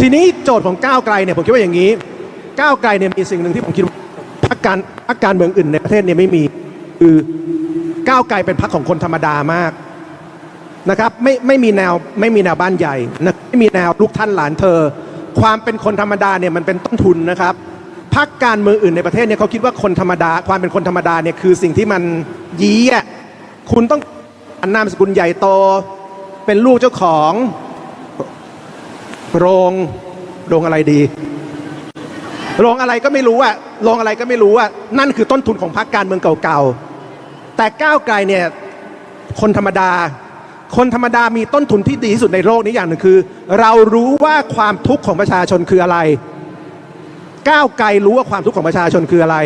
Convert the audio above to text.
ทีนี้โจทย์ของก้าวไกลเนี่ยผมคิดว่าอย่างนี้ ก้าวไกลเนี่ยมีสิ่งหนึ่งที่ผมคิดว่าพรรคการพรรคการเมืองอื่นในประเทศเนี่ยไม่มีคือก้าวไกลเป็นพรรคของคนธรรมดามากนะครับไม่ไม่มีแนวไม่มีแนวบ้านใหญ่นะไม่มีแนวลูกท่านหลานเธอ ความเป็นคนธรรมดาเนี่ยมันเป็นต้นทุนนะครับพรรคการเมืองอื่นในประเทศเนี่ยเขาคิดว่าคนธรรมดา ความเป็นคนธรรมดาเนี่ยคือสิ่งที่มันยี้อะคุณต้องอันนามสกุลใหญ่โตเป็นลูกเจ้าของ โรงโรงอะไรดีโรงอะไรก็ไม่รู้อะโรงอะไรก็ไม่รู้อะนั่นคือต้นทุนของพรรคการเมืองเก่าๆ แต่ก้าวไกลเนี่ยคนธรรมดา คนธรรมดามีต้นทุนที่ดีที่สุดในโลกนี้อย่างหนึ่งคือ เรารู้ว่าความทุกข์ของประชาชนคืออะไร ก้าวไกลรู้ว่าความทุกข์ของประชาชนคืออะไร